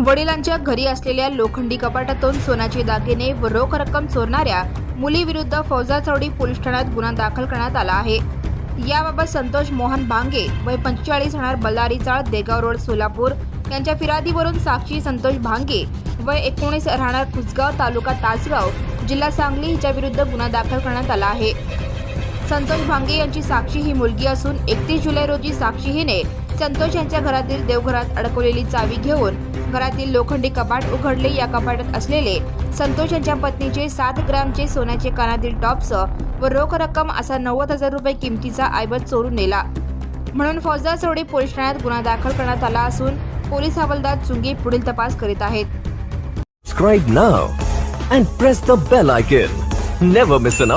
वडिलांच्या घरी असलेल्या लोखंडी कपाटातून सोन्याचे दागिने व रोख रक्कम चोरणाऱ्या मुलीविरुद्ध फौजा चौडी पोलीस ठाण्यात गुन्हा दाखल करण्यात आला आहे. याबाबत संतोष मोहन भांगे वय पंचेचाळीस राहणार बल्लारी चाळ देगाव रोड सोलापूर. यांच्या फिर्यादीवरून साक्षी संतोष भांगे वय एकोणीस राहणार कुसगाव तालुका तासगाव जिल्हा सांगली हिच्या विरुद्ध गुन्हा दाखल करण्यात आला आहे. संतोष भांगे यांची साक्षी ही मुलगी असून एकतीस जुलै रोजी साक्षी हिने संतोष यांच्या घरातील देवघरात अडकवलेली चावी घेऊन घरातील लोखंडी कपाट उघडले या कपाटात असलेले संतोष यांच्या पत्नीचे सात ग्रामचे सोन्याचे कानातील टॉप्स व रोख रक्कम असा नव्वद हजार रुपये किमतीचा ऐवज चोरून नेला. म्हणून फौजा सोडी पोलीस ठाण्यात गुन्हा दाखल करण्यात आला असून पोलीस हवालदार चुंगी पुढील तपास करीत आहेत. Subscribe now and